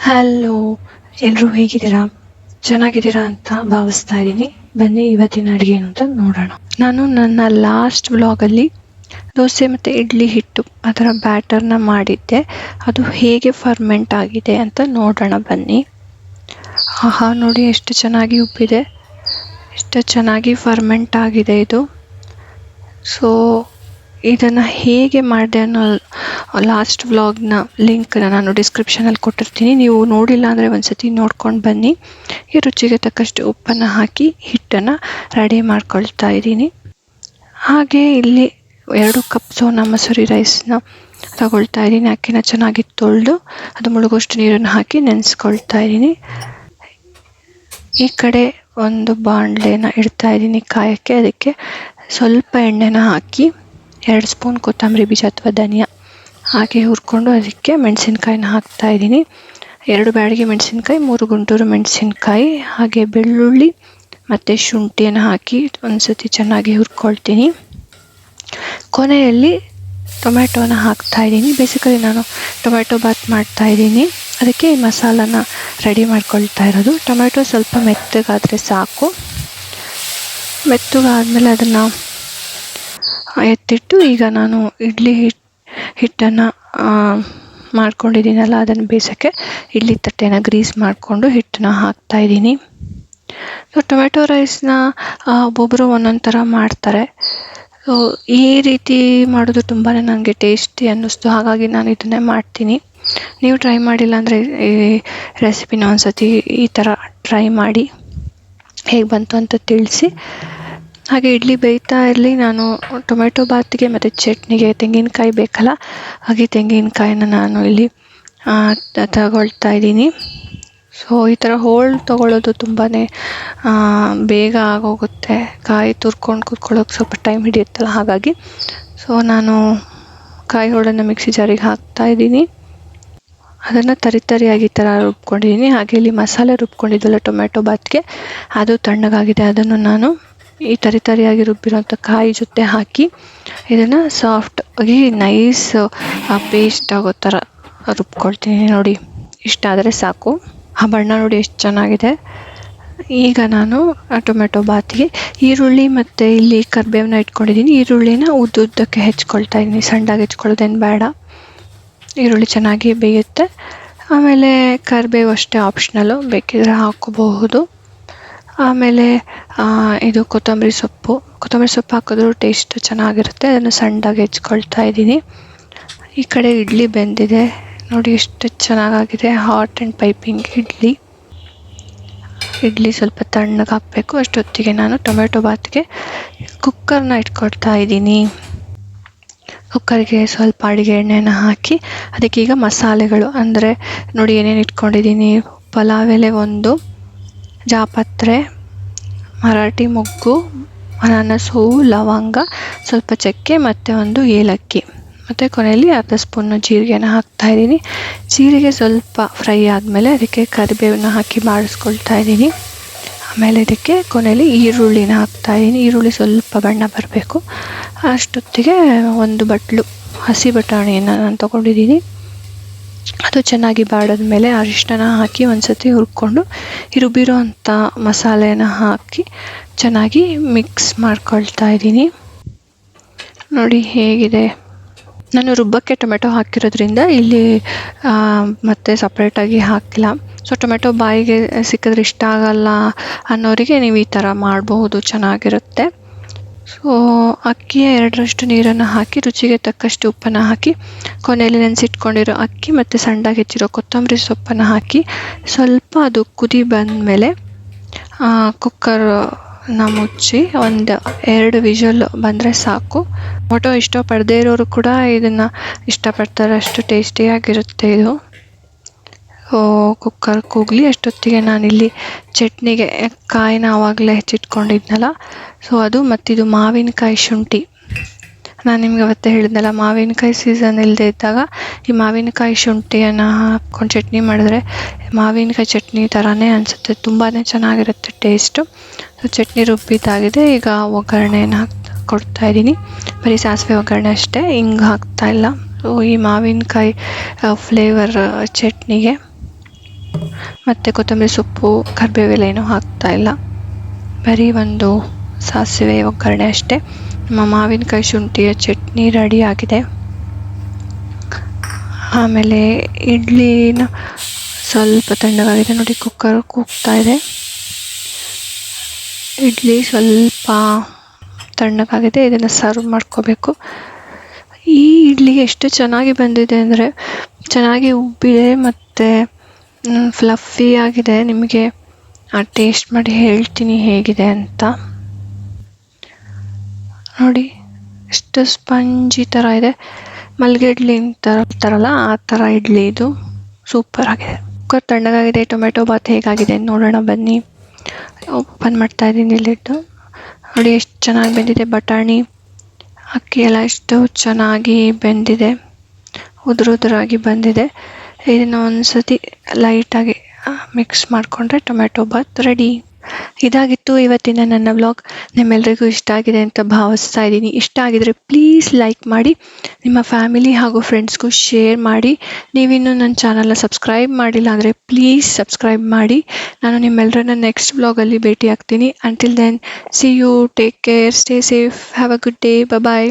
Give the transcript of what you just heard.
Hello ಎಲ್ಲರೂ ಹೇಗಿದ್ದೀರಾ? ಚೆನ್ನಾಗಿದ್ದೀರಾ ಅಂತ ಭಾವಿಸ್ತಾ ಇದ್ದೀನಿ. ಬನ್ನಿ, ಇವತ್ತಿನ ಅಡುಗೆ ಅಂತ ನೋಡೋಣ. ನಾನು ನನ್ನ ಲಾಸ್ಟ್ ವ್ಲಾಗಲ್ಲಿ ದೋಸೆ ಮತ್ತು ಇಡ್ಲಿ ಹಿಟ್ಟು ಅದರ ಬ್ಯಾಟರ್ನ ಮಾಡಿದ್ದೆ. ಅದು ಹೇಗೆ ಫರ್ಮೆಂಟ್ ಆಗಿದೆ ಅಂತ ನೋಡೋಣ, ಬನ್ನಿ. ಆಹಾ, ನೋಡಿ, ಎಷ್ಟು ಚೆನ್ನಾಗಿ ಉಪ್ಪಿದೆ. ಎಷ್ಟು ಚೆನ್ನಾಗಿ ಫರ್ಮೆಂಟ್ ಆಗಿದೆ ಇದು. ಸೊ ಇದನ್ನು ಹೇಗೆ ಮಾಡಿದೆ ಅನ್ನೋ ಲಾಸ್ಟ್ ವ್ಲಾಗ್ನ ಲಿಂಕ್ನ ನಾನು ಡಿಸ್ಕ್ರಿಪ್ಷನಲ್ಲಿ ಕೊಟ್ಟಿರ್ತೀನಿ. ನೀವು ನೋಡಿಲ್ಲ ಅಂದರೆ ಒಂದ್ಸತಿ ನೋಡ್ಕೊಂಡು ಬನ್ನಿ. ಈ ರುಚಿಗೆ ತಕ್ಕಷ್ಟು ಉಪ್ಪನ್ನು ಹಾಕಿ, ಹಿಟ್ಟನ್ನು ರೆಡಿ ಮಾಡ್ಕೊಳ್ತಾ ಇದ್ದೀನಿ. ಹಾಗೆ ಇಲ್ಲಿ ಎರಡು ಕಪ್ ಸೋನಾ ಮಸೂರಿ ರೈಸ್ನ ತಗೊಳ್ತಾ ಇದ್ದೀನಿ. ಅಕ್ಕಿನ ಚೆನ್ನಾಗಿ ತೊಳೆದು, ಅದು ಮುಳುಗೋಷ್ಟು ನೀರನ್ನು ಹಾಕಿ ನೆನೆಸ್ಕೊಳ್ತಾ ಇದ್ದೀನಿ. ಈ ಕಡೆ ಒಂದು ಬಾಣಲೆನ ಇಡ್ತಾ ಇದ್ದೀನಿ ಕಾಯಕ್ಕೆ. ಅದಕ್ಕೆ ಸ್ವಲ್ಪ ಎಣ್ಣೆನ ಹಾಕಿ, ಎರಡು ಸ್ಪೂನ್ ಕೊತ್ತಂಬರಿ ಬೀಜ ಅಥವಾ ಧನಿಯಾ ಹಾಗೆ ಹುರ್ಕೊಂಡು ಅದಕ್ಕೆ ಮೆಣಸಿನ್ಕಾಯಿನ ಹಾಕ್ತಾ ಇದ್ದೀನಿ. ಎರಡು ಬ್ಯಾಡಿಗೆ ಮೆಣಸಿನ್ಕಾಯಿ, ಮೂರು ಗುಂಟೂರು ಮೆಣಸಿನ್ಕಾಯಿ, ಹಾಗೆ ಬೆಳ್ಳುಳ್ಳಿ ಮತ್ತು ಶುಂಠಿಯನ್ನು ಹಾಕಿ ಒಂದು ಸತಿ ಚೆನ್ನಾಗಿ ಹುರ್ಕೊಳ್ತೀನಿ. ಕೊನೆಯಲ್ಲಿ ಟೊಮ್ಯಾಟೋನ ಹಾಕ್ತಾ ಇದ್ದೀನಿ. ಬೇಸಿಕಲಿ ನಾನು ಟೊಮೆಟೊ ಬಾತ್ ಮಾಡ್ತಾ ಇದ್ದೀನಿ. ಅದಕ್ಕೆ ಈ ಮಸಾಲನ ರೆಡಿ ಮಾಡ್ಕೊಳ್ತಾ ಇರೋದು. ಟೊಮೆಟೊ ಸ್ವಲ್ಪ ಮೆತ್ತಗಾದರೆ ಸಾಕು. ಮೆತ್ತಗಾದ್ಮೇಲೆ ಅದನ್ನು ಎತ್ತಿಟ್ಟು ಈಗ ನಾನು ಇಡ್ಲಿ ಹಿಟ್ಟು ಹಿಟ್ಟನ್ನು ಮಾಡ್ಕೊಂಡಿದ್ದೀನಲ್ಲ, ಅದನ್ನು ಬೇಯಿಸೋಕ್ಕೆ ಇಡ್ಲಿ ತಟ್ಟೆನ ಗ್ರೀಸ್ ಮಾಡಿಕೊಂಡು ಹಿಟ್ಟನ್ನ ಹಾಕ್ತಾಯಿದ್ದೀನಿ ಸೊ ಟೊಮೆಟೊ ರೈಸ್ನ ಒಬ್ಬೊಬ್ಬರು ಒಂದೊಂದು ಥರ ಮಾಡ್ತಾರೆ. ಸೊ ಈ ರೀತಿ ಮಾಡೋದು ತುಂಬಾ ನನಗೆ ಟೇಸ್ಟಿ ಅನ್ನಿಸ್ತು. ಹಾಗಾಗಿ ನಾನು ಇದನ್ನೇ ಮಾಡ್ತೀನಿ. ನೀವು ಟ್ರೈ ಮಾಡಿಲ್ಲ ಅಂದರೆ ಈ ರೆಸಿಪಿನ ಒಂದು ಸತಿ ಈ ಥರ ಟ್ರೈ ಮಾಡಿ. ಹೇಗೆ ಬಂತು ಅಂತ ತಿಳಿಸಿ. ಹಾಗೆ ಇಡ್ಲಿ ಬೇಯ್ತಾ ಇರಲಿ, ನಾನು ಟೊಮೆಟೊ ಬಾತಿಗೆ ಮತ್ತು ಚಟ್ನಿಗೆ ತೆಂಗಿನಕಾಯಿ ಬೇಕಲ್ಲ, ಹಾಗೆ ತೆಂಗಿನಕಾಯಿನ ನಾನು ಇಲ್ಲಿ ತಗೊಳ್ತಾ ಇದ್ದೀನಿ. ಸೊ ಈ ಥರ ಹೋಳು ತೊಗೊಳ್ಳೋದು ತುಂಬಾ ಬೇಗ ಆಗೋಗುತ್ತೆ. ಕಾಯಿ ತುರ್ಕೊಂಡು ಕೂತ್ಕೊಳ್ಳೋಕೆ ಸ್ವಲ್ಪ ಟೈಮ್ ಹಿಡಿಯುತ್ತಲ್ಲ ಹಾಗಾಗಿ. ಸೊ ನಾನು ಕಾಯಿ ಹೋಳನ್ನು ಮಿಕ್ಸಿ ಜಾರಿಗೆ ಹಾಕ್ತಾ ಇದ್ದೀನಿ. ಅದನ್ನು ತರಿ ತರಿಯಾಗಿ ಈ ಥರ ರುಬ್ಕೊಂಡಿದ್ದೀನಿ. ಹಾಗೆ ಇಲ್ಲಿ ಮಸಾಲೆ ರುಬ್ಕೊಂಡಿದ್ದಲ್ಲ ಟೊಮೆಟೊ ಬಾತ್ಗೆ ಅದು ತಣ್ಣಗಾಗಿದೆ. ಅದನ್ನು ನಾನು ಈ ತರಿ ತರಿಯಾಗಿ ರುಬ್ಬಿರೋಂಥ ಕಾಯಿ ಜೊತೆ ಹಾಕಿ ಇದನ್ನು ಸಾಫ್ಟ್ ಆಗಿ ನೈಸ್ ಪೇಸ್ಟ್ ಆಗೋ ಥರ ರುಬ್ಕೊಳ್ತೀನಿ ನೋಡಿ. ಇಷ್ಟ ಆದರೆ ಸಾಕು. ಆ ಬಣ್ಣ ನೋಡಿ ಎಷ್ಟು ಚೆನ್ನಾಗಿದೆ. ಈಗ ನಾನು ಟೊಮೆಟೊ ಬಾತಿಗೆ ಈರುಳ್ಳಿ ಮತ್ತು ಇಲ್ಲಿ ಕರಿಬೇವನ್ನ ಇಟ್ಕೊಂಡಿದ್ದೀನಿ. ಈರುಳ್ಳಿನ ಉದ್ದುದ್ದಕ್ಕೆ ಹೆಚ್ಕೊಳ್ತಾ ಇದ್ದೀನಿ. ಸಣ್ಣದಾಗಿ ಹೆಚ್ಕೊಳ್ಳೋದೇನು ಬೇಡ. ಈರುಳ್ಳಿ ಚೆನ್ನಾಗಿ ಬೇಯುತ್ತೆ. ಆಮೇಲೆ ಕರಿಬೇವು ಅಷ್ಟೇ ಆಪ್ಷನಲ್ಲು ಬೇಕಿದ್ರೆ ಹಾಕೋಬಹುದು ಆಮೇಲೆ ಇದು ಕೊತ್ತಂಬರಿ ಸೊಪ್ಪು. ಕೊತ್ತಂಬರಿ ಸೊಪ್ಪು ಹಾಕಿದ್ರೂ ಟೇಸ್ಟ್ ಚೆನ್ನಾಗಿರುತ್ತೆ. ಅದನ್ನು ಸಣ್ಣದಾಗಿ ಹೆಚ್ಕೊಳ್ತಾ ಇದ್ದೀನಿ. ಈ ಕಡೆ ಇಡ್ಲಿ ಬೆಂದಿದೆ. ನೋಡಿ ಎಷ್ಟು ಚೆನ್ನಾಗಾಗಿದೆ. Hot and piping idli. Idli ಸ್ವಲ್ಪ ತಣ್ಣಗೆ ಹಾಕಬೇಕು. ಅಷ್ಟೊತ್ತಿಗೆ ನಾನು ಟೊಮೆಟೊ ಬಾತ್ಗೆ ಕುಕ್ಕರ್ನ ಇಟ್ಕೊಡ್ತಾ ಇದ್ದೀನಿ. ಕುಕ್ಕರ್ಗೆ ಸ್ವಲ್ಪ ಅಡುಗೆ ಎಣ್ಣೆನ ಹಾಕಿ, ಅದಕ್ಕೀಗ ಮಸಾಲೆಗಳು. ಅಂದರೆ ನೋಡಿ ಏನೇನು ಇಟ್ಕೊಂಡಿದ್ದೀನಿ. ಪಲಾವ್ ಎಲೆ ಒಂದು ಜಾಪತ್ರೆ, ಮರಾಠಿ ಮೊಗ್ಗು, ಅನಾನಸ್ ಹೂವು, ಲವಂಗ, ಸ್ವಲ್ಪ ಚಕ್ಕೆ ಮತ್ತು ಒಂದು ಏಲಕ್ಕಿ. ಮತ್ತು ಕೊನೆಯಲ್ಲಿ ಅರ್ಧ ಸ್ಪೂನು ಜೀರಿಗೆನ ಹಾಕ್ತಾಯಿದ್ದೀನಿ ಜೀರಿಗೆ ಸ್ವಲ್ಪ ಫ್ರೈ ಆದಮೇಲೆ ಅದಕ್ಕೆ ಕರಿಬೇವನ್ನ ಹಾಕಿ ಬಾಡಿಸ್ಕೊಳ್ತಾ ಇದ್ದೀನಿ. ಆಮೇಲೆ ಇದಕ್ಕೆ ಕೊನೆಯಲ್ಲಿ ಈರುಳ್ಳಿನ ಹಾಕ್ತಾಯಿದ್ದೀನಿ ಈರುಳ್ಳಿ ಸ್ವಲ್ಪ ಬಣ್ಣ ಬರಬೇಕು. ಅಷ್ಟೊತ್ತಿಗೆ ಒಂದು ಬಟ್ಲು, ಹಸಿ ಬಟಾಣಿಯನ್ನು ನಾನು ತೊಗೊಂಡಿದ್ದೀನಿ. ಅದು ಚೆನ್ನಾಗಿ ಬಾಡಿದ್ಮೇಲೆ ಅರಿಶಿನ ಹಾಕಿ ಒಂದು ಸತಿ ಹುರ್ಕೊಂಡು ಈ ರುಬ್ಬಿರೋ ಅಂಥ ಮಸಾಲೆನ ಹಾಕಿ ಚೆನ್ನಾಗಿ ಮಿಕ್ಸ್ ಮಾಡ್ಕೊಳ್ತಾ ಇದ್ದೀನಿ. ನೋಡಿ ಹೇಗಿದೆ. ನಾನು ರುಬ್ಬಕ್ಕೆ ಟೊಮೆಟೊ ಹಾಕಿರೋದ್ರಿಂದ ಇಲ್ಲಿ ಮತ್ತೆ ಸಪ್ರೇಟಾಗಿ ಹಾಕಿಲ್ಲ. ಸೊ ಟೊಮೆಟೊ ಬಾಯಿಗೆ ಸಿಕ್ಕಿದ್ರೆ ಇಷ್ಟ ಆಗಲ್ಲ ಅನ್ನೋರಿಗೆ ನೀವು ಈ ಥರ ಮಾಡಬಹುದು, ಚೆನ್ನಾಗಿರುತ್ತೆ. ಸೊ ಅಕ್ಕಿಯ ಎರಡರಷ್ಟು ನೀರನ್ನು ಹಾಕಿ, ರುಚಿಗೆ ತಕ್ಕಷ್ಟು ಉಪ್ಪನ್ನು ಹಾಕಿ, ಕೊನೆಯಲ್ಲಿ ನೆನೆಸಿಟ್ಕೊಂಡಿರೋ ಅಕ್ಕಿ ಮತ್ತು ಸಣ್ಣಗೆ ಹೆಚ್ಚಿರೋ ಕೊತ್ತಂಬರಿ ಸೊಪ್ಪನ್ನು ಹಾಕಿ, ಸ್ವಲ್ಪ ಅದು ಕುದಿ ಬಂದಮೇಲೆ ಕುಕ್ಕರ್ನ ಮುಚ್ಚಿ ಒಂದು ಎರಡು ವಿಷಲ್ ಬಂದರೆ ಸಾಕು. ಟೊಮೊಟೊ ಇಷ್ಟಪಡದೇ ಇರೋರು ಕೂಡ ಇದನ್ನು ಇಷ್ಟಪಡ್ತಾರೆ ಅಷ್ಟು ಟೇಸ್ಟಿಯಾಗಿರುತ್ತೆ ಇದು. ಕುಕ್ಕರ್ ಕೂಗಲಿ, ಅಷ್ಟೊತ್ತಿಗೆ ನಾನಿಲ್ಲಿ ಚಟ್ನಿಗೆ ಕಾಯಿನ ಆವಾಗಲೇ ಹೆಚ್ಚಿಟ್ಕೊಂಡಿದ್ನಲ್ಲ. ಸೊ ಅದು ಮತ್ತಿದು ಮಾವಿನಕಾಯಿ ಶುಂಠಿ. ನಾನು ನಿಮಗೆ ಅವತ್ತೇ ಹೇಳಿದ್ನಲ್ಲ, ಮಾವಿನಕಾಯಿ ಸೀಸನ್ ಇಲ್ಲದೆ ಇದ್ದಾಗ ಈ ಮಾವಿನಕಾಯಿ ಶುಂಠಿಯನ್ನು ಹಾಕ್ಕೊಂಡು ಚಟ್ನಿ ಮಾಡಿದ್ರೆ ಮಾವಿನಕಾಯಿ ಚಟ್ನಿ ಥರನೇ ಅನಿಸುತ್ತೆ. ತುಂಬಾ ಚೆನ್ನಾಗಿರುತ್ತೆ ಟೇಸ್ಟು ಸೊ ಚಟ್ನಿ ರುಬ್ಬಿದ್ದಾಗಿದೆ. ಈಗ ಒಗ್ಗರಣೆನ ಹಾಕ್ ಕೊಡ್ತಾ ಇದ್ದೀನಿ. ಬರೀ ಸಾಸಿವೆ ಒಗ್ಗರಣೆ ಅಷ್ಟೇ, ಹಿಂಗೆ ಹಾಕ್ತಾ ಇಲ್ಲ. ಸೊ ಈ ಮಾವಿನಕಾಯಿ ಫ್ಲೇವರ್ ಚಟ್ನಿಗೆ. ಮತ್ತು ಕೊತ್ತಂಬರಿ ಸೊಪ್ಪು ಕರಿಬೇವೆಲ್ಲ ಏನೂ ಹಾಕ್ತಾ ಇಲ್ಲ. ಬರೀ ಒಂದು ಸಾಸಿವೆ ಒಗ್ಗರಣೆ ಅಷ್ಟೇ. ನಮ್ಮ ಮಾವಿನಕಾಯಿ ಶುಂಠಿಯ ಚಟ್ನಿ ರೆಡಿ ಆಗಿದೆ. ಆಮೇಲೆ ಇಡ್ಲಿನ ಸ್ವಲ್ಪ ತಣ್ಣಗಾಗಿದೆ. ನೋಡಿ ಕುಕ್ಕರ್ ಕೂಗ್ತಾ ಇದೆ. ಇಡ್ಲಿ ಸ್ವಲ್ಪ ತಣ್ಣಗಾಗಿದೆ. ಇದನ್ನು ಸರ್ವ್ ಮಾಡ್ಕೋಬೇಕು. ಈ ಇಡ್ಲಿ ಎಷ್ಟು ಚೆನ್ನಾಗಿ ಬಂದಿದೆ ಅಂದರೆ ಚೆನ್ನಾಗಿ ಉಬ್ಬಿದೆ ಮತ್ತು ಫ್ಲಫಿ ಆಗಿದೆ. ನಿಮಗೆ ಟೇಸ್ಟ್ ಮಾಡಿ ಹೇಳ್ತೀನಿ ಹೇಗಿದೆ ಅಂತ. ನೋಡಿ, ಎಷ್ಟು ಸ್ಪಂಜಿ ಥರ ಇದೆ. ಮಲ್ಲಿಗೆ ಇಡ್ಲಿ ಥರ ಆ ಥರ ಇಡ್ಲಿ ಇದು. ಸೂಪರ್ ಆಗಿದೆ. ಕುಕ್ಕರ್ ತಣ್ಣಗಾಗಿದೆ ಟೊಮೆಟೊ ಬಾತ್ ಹೇಗಾಗಿದೆ ನೋಡೋಣ ಬನ್ನಿ. ಓಪನ್ ಮಾಡ್ತಾ ಇದ್ದೀನಿ ಇಲ್ಲಿಟ್ಟು ನೋಡಿ, ಎಷ್ಟು ಚೆನ್ನಾಗಿ ಬೆಂದಿದೆ ಬಟಾಣಿ. ಅಕ್ಕಿ ಎಲ್ಲ ಎಷ್ಟು ಚೆನ್ನಾಗಿ ಬೆಂದಿದೆ. ಉದುರು ಉದುರಾಗಿ ಬಂದಿದೆ. ಇದನ್ನು ಒಂದು ಲೈಟಾಗಿ ಮಿಕ್ಸ್ ಮಾಡಿಕೊಂಡ್ರೆ ಟೊಮೆಟೊ ಬಾತ್ ರೆಡಿ ಇದಾಗಿತ್ತು ಇವತ್ತಿನ ನನ್ನ ವ್ಲಾಗ್ ನಿಮ್ಮೆಲ್ಲರಿಗೂ ಇಷ್ಟ ಆಗಿದೆ ಅಂತ ಭಾವಿಸ್ತಾ ಇದ್ದೀನಿ. ಇಷ್ಟ ಆಗಿದರೆ ಪ್ಲೀಸ್ ಲೈಕ್ ಮಾಡಿ, ನಿಮ್ಮ ಫ್ಯಾಮಿಲಿ ಹಾಗೂ ಫ್ರೆಂಡ್ಸ್ಗೂ ಶೇರ್ ಮಾಡಿ. ನೀವಿನ್ನೂ ನನ್ನ ಚಾನಲ್ನ ಸಬ್ಸ್ಕ್ರೈಬ್ ಮಾಡಿಲ್ಲ ಅಂದರೆ ಪ್ಲೀಸ್ ಸಬ್ಸ್ಕ್ರೈಬ್ ಮಾಡಿ. ನಾನು ನಿಮ್ಮೆಲ್ಲರನ್ನ ನೆಕ್ಸ್ಟ್ ವ್ಲಾಗಲ್ಲಿ ಭೇಟಿ ಆಗ್ತೀನಿ until then see you take care stay safe have a good day bye